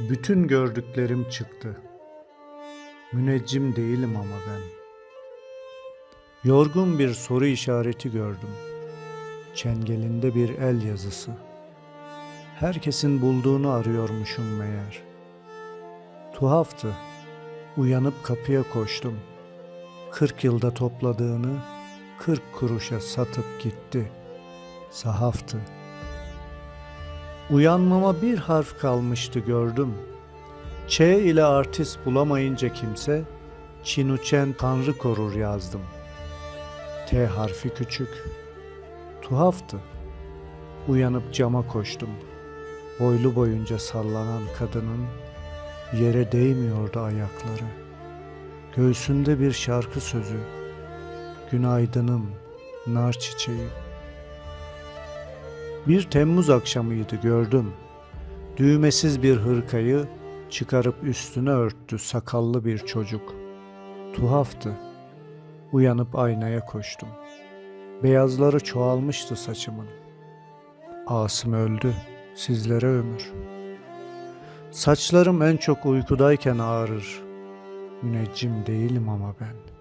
Bütün gördüklerim çıktı. Müneccim değilim ama ben. Yorgun bir soru işareti gördüm. Çengelinde bir el yazısı. Herkesin bulduğunu arıyormuşum meğer. Tuhaftı. Uyanıp kapıya koştum. Kırk yılda topladığını kırk kuruşa satıp gitti. Sahaftı. Uyanmama bir harf kalmıştı gördüm. Ç ile artist bulamayınca kimse, Çinuçen Tanrı korur yazdım. T harfi küçük. Tuhaftı. Uyanıp cama koştum. Boylu boyunca sallanan kadının yere değmiyordu ayakları. Göğsünde bir şarkı sözü. Günaydınım, nar çiçeği. Bir Temmuz akşamıydı gördüm. Düğmesiz bir hırkayı çıkarıp üstüne örttü sakallı bir çocuk. Tuhaftı. Uyanıp aynaya koştum. Beyazları çoğalmıştı saçımın. Asım öldü, sizlere ömür. Saçlarım en çok uykudayken ağrır. Müneccim değilim ama ben.''